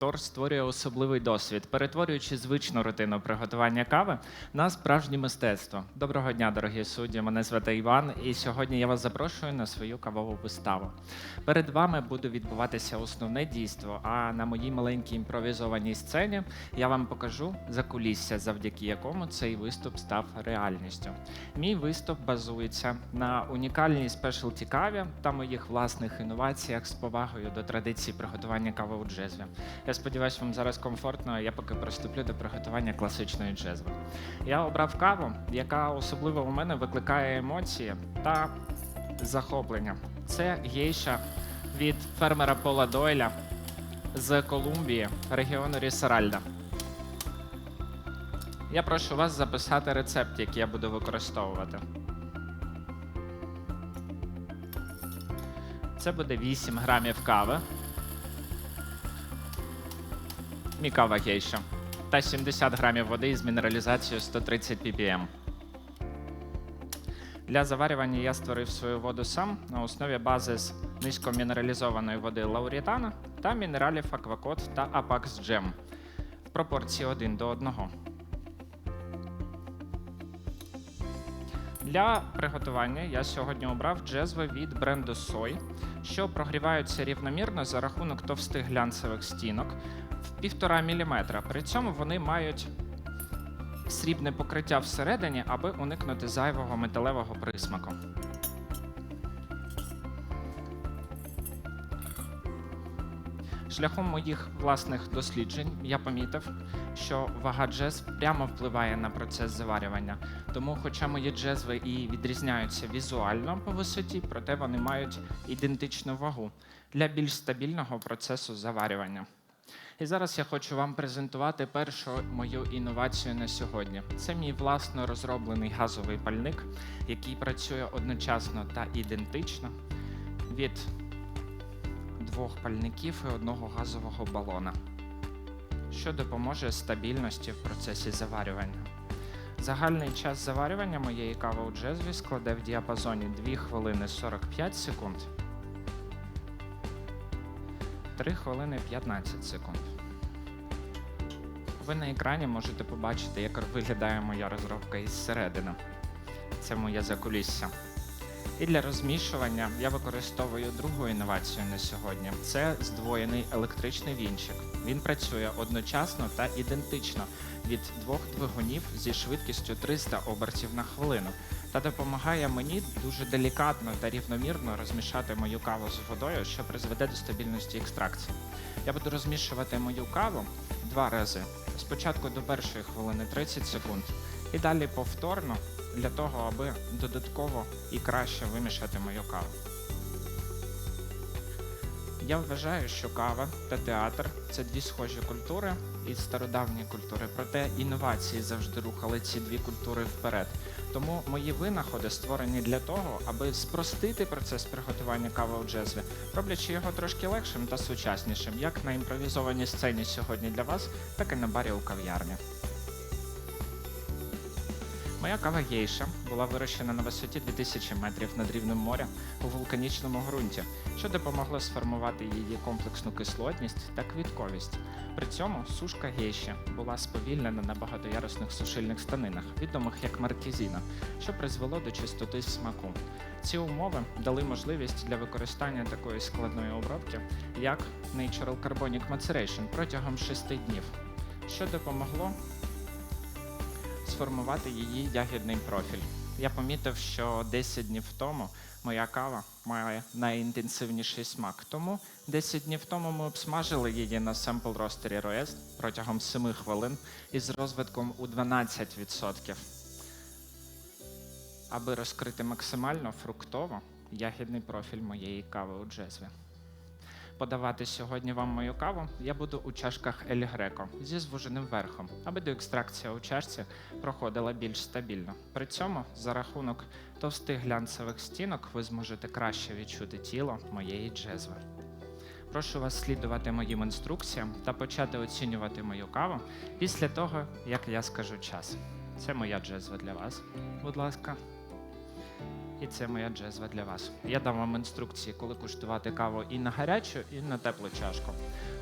Тор створює особливий досвід, перетворюючи звичну рутину приготування кави на справжнє мистецтво. Доброго дня, дорогі судді. Мене звати Іван, і сьогодні я вас запрошую на свою кавову виставу. Перед вами буде відбуватися основне дійство. А на моїй маленькій імпровізованій сцені я вам покажу закулісся, завдяки якому цей виступ став реальністю. Мій виступ базується на унікальній спешалті каві та моїх власних інноваціях з повагою до традицій приготування кави у джезві. Я сподіваюся, вам зараз комфортно. Я поки приступлю до приготування класичної джезви. Я обрав каву, яка особливо у мене викликає емоції та захоплення. Це гейша від фермера Пола Дойля з Колумбії, регіону Рісаральда. Я прошу вас записати рецепт, який я буду використовувати. Це буде 8 грамів кави. Мікава гейша та 70 грамів води із мінералізацією 130 ppm. Для заварювання я створив свою воду сам на основі бази з низькомінералізованої води лаурітана та мінералів Аквакот та Апакс Джем в пропорції 1 до 1. Для приготування я сьогодні обрав джезви від бренду Soy, що прогріваються рівномірно за рахунок товстих глянцевих стінок 1,5 мм. При цьому вони мають срібне покриття всередині, аби уникнути зайвого металевого присмаку. Шляхом моїх власних досліджень я помітив, що вага джез прямо впливає на процес заварювання. Тому, хоча мої джезви і відрізняються візуально по висоті, проте вони мають ідентичну вагу для більш стабільного процесу заварювання. І зараз я хочу вам презентувати першу мою інновацію на сьогодні. Це мій власно розроблений газовий пальник, який працює одночасно та ідентично від двох пальників і одного газового балона, що допоможе стабільності в процесі заварювання. Загальний час заварювання моєї кави у джезві складе в діапазоні 2 хвилини 45 секунд, 3 хвилини 15 секунд. Ви на екрані можете побачити, як виглядає моя розробка із середини. Це моє закулісся. І для розмішування я використовую другу інновацію на сьогодні. Це здвоєний електричний вінчик. Він працює одночасно та ідентично від двох двигунів зі швидкістю 300 обертів на хвилину та допомагає мені дуже делікатно та рівномірно розмішати мою каву з водою, що призведе до стабільності екстракції. Я буду розмішувати мою каву два рази. Спочатку до першої хвилини 30 секунд, і далі повторно для того, аби додатково і краще вимішати мою каву. Я вважаю, що кава та театр це дві схожі культури і стародавні культури, проте інновації завжди рухали ці дві культури вперед. Тому мої винаходи створені для того, аби спростити процес приготування кави у джезві, роблячи його трошки легшим та сучаснішим, як на імпровізованій сцені сьогодні для вас, так і на барі у кав'ярні. Моя кава гейша була вирощена на висоті 2000 метрів над рівнем моря у вулканічному ґрунті, що допомогло сформувати її комплексну кислотність та квітковість. При цьому сушка гейші була сповільнена на багатоярусних сушильних станинах, відомих як маркізіна, що призвело до чистоти смаку. Ці умови дали можливість для використання такої складної обробки, як Natural Carbonic Maceration протягом 6 днів, що допомогло сформувати її ягідний профіль. Я помітив, що 10 днів тому моя кава має найінтенсивніший смак. Тому 10 днів тому ми обсмажили її на семпл ростері Роест протягом 7 хвилин із розвитком у 12%, аби розкрити максимально фруктово ягідний профіль моєї кави у джезві. Подавати сьогодні вам мою каву я буду у чашках Ель Греко зі звуженим верхом, аби доекстракція у чашці проходила більш стабільно. При цьому за рахунок товстих глянцевих стінок ви зможете краще відчути тіло моєї джезви. Прошу вас слідувати моїм інструкціям та почати оцінювати мою каву після того, як я скажу час. Це моя джезва для вас. Будь ласка. І це моя джезва для вас. Я дам вам інструкції, коли куштувати каву і на гарячу, і на теплу чашку.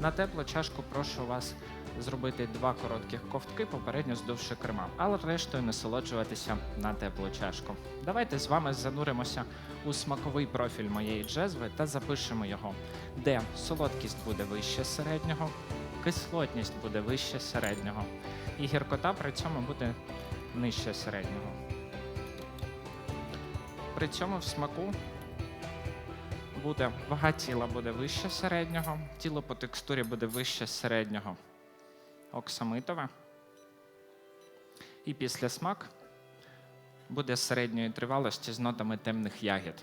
На теплу чашку прошу вас зробити два коротких ковтки, попередньо здовши керма, але рештою насолоджуватися на теплу чашку. Давайте з вами зануримося у смаковий профіль моєї джезви та запишемо його, де солодкість буде вище середнього, кислотність буде вище середнього, і гіркота при цьому буде нижче середнього. При цьому в смаку буде вага тіла буде вище середнього, тіло по текстурі буде вище середнього оксамитове. І після смак буде середньої тривалості з нотами темних ягід.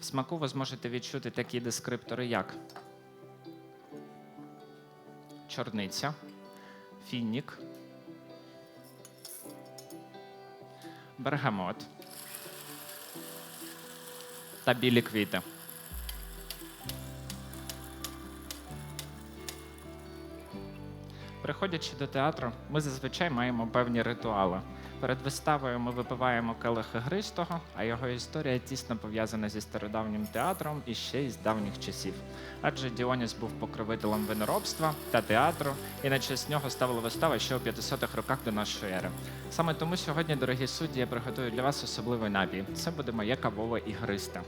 В смаку ви зможете відчути такі дескриптори, як чорниця, фінік, бергамот та білі квіти. Приходячи до театру, ми зазвичай маємо певні ритуали. Перед виставою ми випиваємо келих ігристого, а його історія тісно пов'язана зі стародавнім театром і ще й з давніх часів. Адже Діоніс був покровителем виноробства та театру, і на честь нього ставили вистави ще у 500-х роках до нашої ери. Саме тому сьогодні, дорогі судді, я приготую для вас особливий напій. Це буде моє кавове ігристе.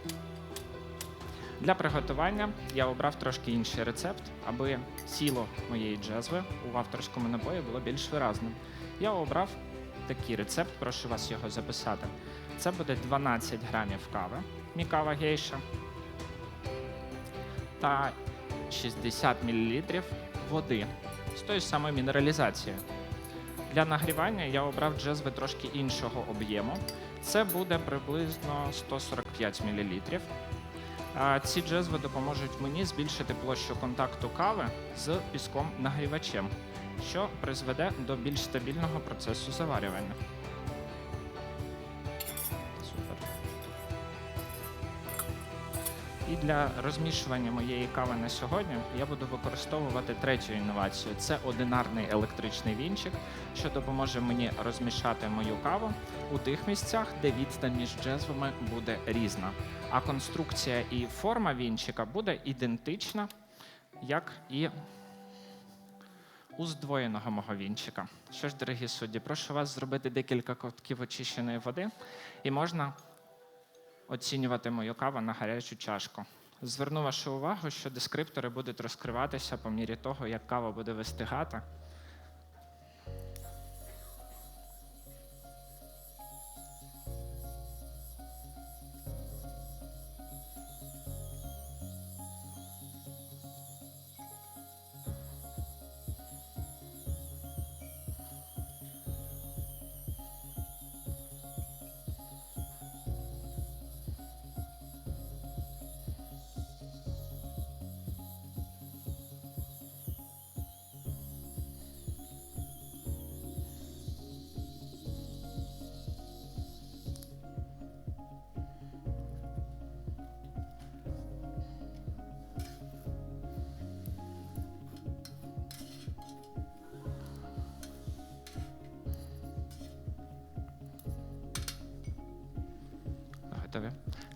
Для приготування я обрав трошки інший рецепт, аби сіло моєї джезви у авторському напої було більш виразним. Я обрав такий рецепт, прошу вас його записати. Це буде 12 грамів кави, мікава гейша та 60 мл води з тою самою мінералізацією. Для нагрівання я обрав джезви трошки іншого об'єму. Це буде приблизно 145 мл. Ці джезви допоможуть мені збільшити площу контакту кави з піском нагрівачем, що призведе до більш стабільного процесу заварювання. Супер. І для розмішування моєї кави на сьогодні я буду використовувати третю інновацію. Це одинарний електричний вінчик, що допоможе мені розмішати мою каву у тих місцях, де відстань між джезвами буде різна. А конструкція і форма вінчика буде ідентична, як і у здвоєного мого вінчика. Що ж, дорогі судді, прошу вас зробити декілька ковтків очищеної води, і можна оцінювати мою каву на гарячу чашку. Зверну вашу увагу, що дескриптори будуть розкриватися по мірі того, як кава буде вистигати.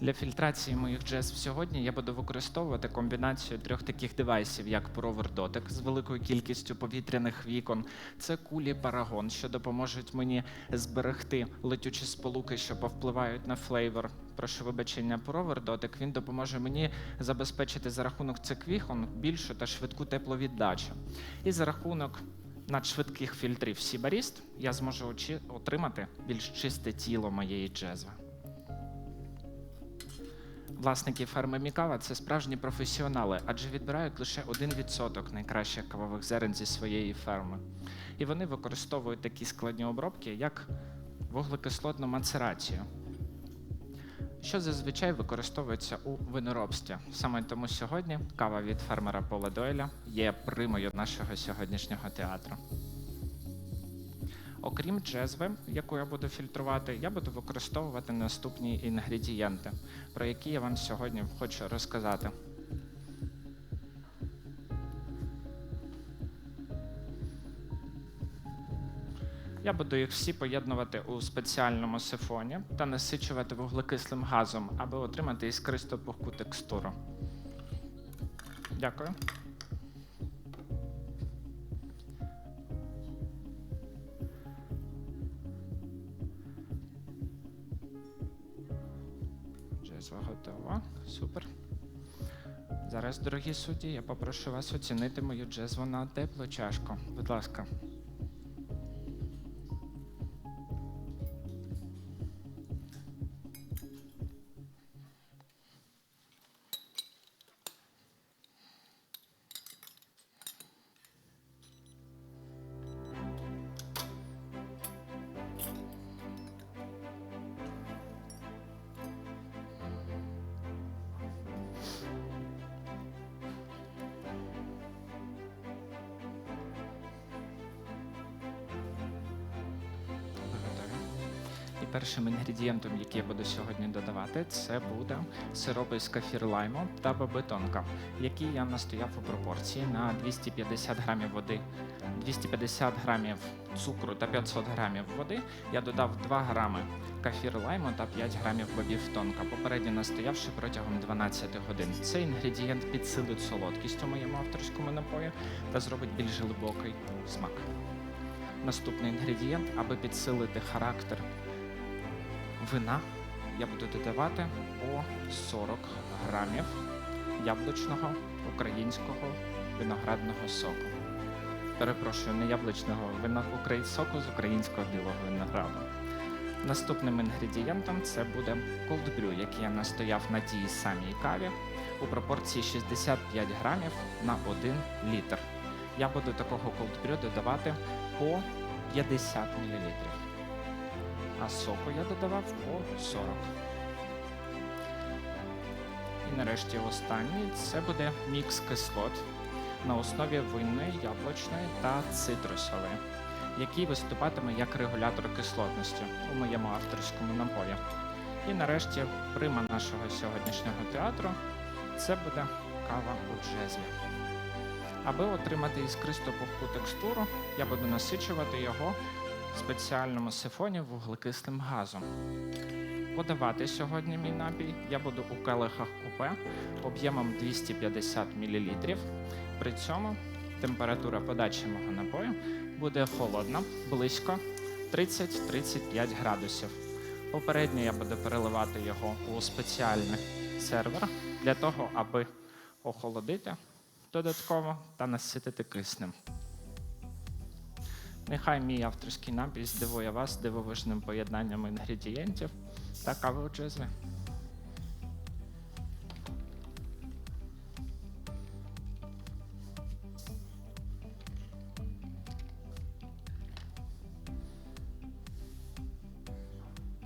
Для фільтрації моїх джез сьогодні я буду використовувати комбінацію трьох таких девайсів, як провер дотик з великою кількістю повітряних вікон. Це кулі парагон, що допоможуть мені зберегти летючі сполуки, що повпливають на флейвор. Прошу вибачення, провер дотик. Він допоможе мені забезпечити за рахунок цих вікон більшу та швидку тепловіддачу. І за рахунок надшвидких фільтрів Сібаріст я зможу отримати більш чисте тіло моєї джезви. Власники ферми Мікава це справжні професіонали, адже відбирають лише 1% найкращих кавових зерен зі своєї ферми. І вони використовують такі складні обробки, як вуглекислотну мацерацію, що зазвичай використовується у виноробстві. Саме тому сьогодні кава від фермера Пола Дойля є примою нашого сьогоднішнього театру. Окрім джезви, яку я буду фільтрувати, я буду використовувати наступні інгредієнти, про які я вам сьогодні хочу розказати. Я буду їх всі поєднувати у спеціальному сифоні та насичувати вуглекислим газом, аби отримати іскристо пухку текстуру. Дякую. Супер. Зараз, дорогі судді, я попрошу вас оцінити мою джезву на теплу чашку. Будь ласка. Першим інгредієнтом, який я буду сьогодні додавати, це буде сироп із кефір лайму та бабитонка, який я настояв у пропорції на 250 грамів води, 250 грамів цукру та 500 грамів води. Я додав 2 грами кефір лайму та 5 грамів бобів тонка, попередньо настоявши протягом 12 годин. Цей інгредієнт підсилить солодкість у моєму авторському напої та зробить більш глибокий смак. Наступний інгредієнт, аби підсилити характер вина, я буду додавати по 40 грамів яблучного українського виноградного соку. Перепрошую, не яблучного вина соку з українського білого винограду. Наступним інгредієнтом це буде колдбрю, який я настояв на тій самій каві у пропорції 65 грамів на 1 літр. Я буду такого колдбрю додавати по 50 мл. А соку я додавав по 40. І нарешті останній це буде мікс кислот на основі винної, яблучної та цитрусової, який виступатиме як регулятор кислотності у моєму авторському напої. І нарешті прима нашого сьогоднішнього театру це буде кава у джезві. Аби отримати іскристо пухку текстуру, я буду насичувати його спеціальному сифоні вуглекислим газом. Подавати сьогодні мій напій я буду у келихах купе об'ємом 250 мл. При цьому температура подачі мого напою буде холодна, близько 30-35 градусів. Попередньо я буду переливати його у спеціальний сервер для того, аби охолодити додатково та наситити киснем. Нехай мій авторський напій здивує вас дивовижним поєднанням інгредієнтів та кави у джезві.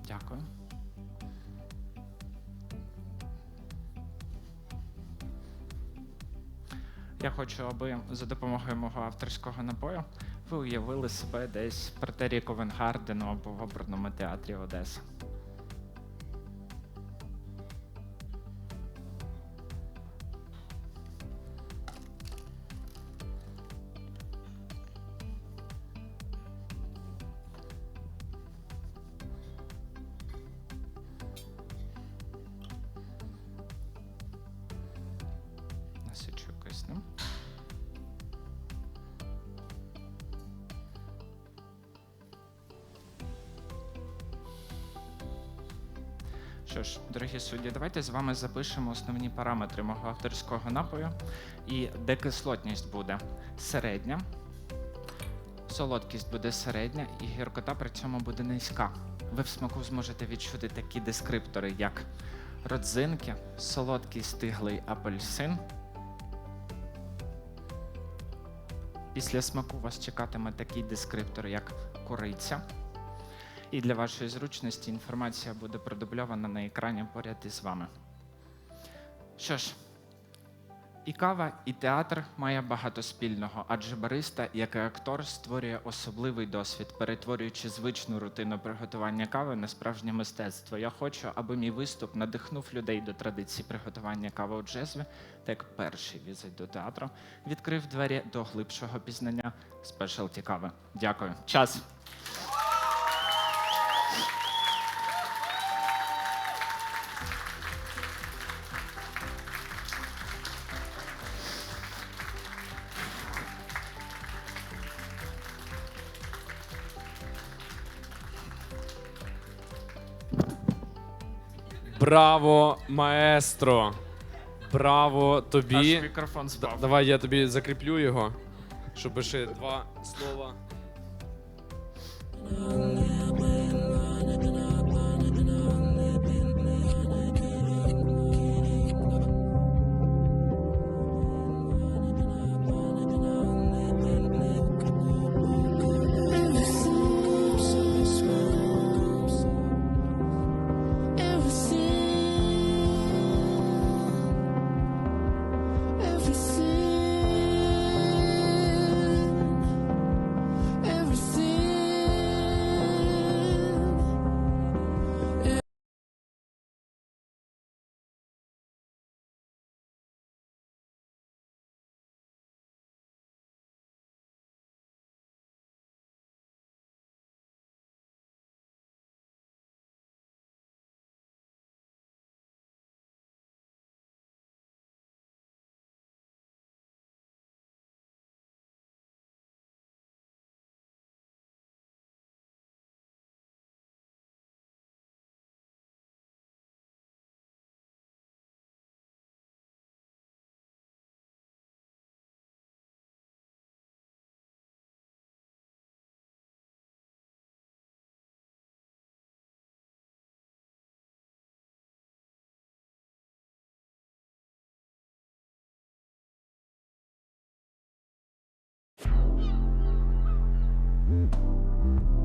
Дякую. Я хочу, аби за допомогою мого авторського напою уявили себе десь в партері Ковенгардену або в оперному театрі Одеси. Що ж, дорогі судді, давайте з вами запишемо основні параметри мого авторського напою. І де кислотність буде середня, солодкість буде середня, і гіркота при цьому буде низька. Ви в смаку зможете відчути такі дескриптори, як родзинки, солодкий стиглий апельсин. Після смаку вас чекатиме такий дескриптор, як кориця. І для вашої зручності інформація буде продубльована на екрані поряд із вами. Що ж, і кава, і театр має багато спільного, адже бариста, як і актор, створює особливий досвід, перетворюючи звичну рутину приготування кави на справжнє мистецтво. Я хочу, аби мій виступ надихнув людей до традиції приготування кави у джезві, та як перший візит до театру відкрив двері до глибшого пізнання спешалті кави. Дякую. Час. Браво, маестро! Браво Аж тобі. мікрофон спав. Давай я тобі закріплю його, щоб ще два слова. うん。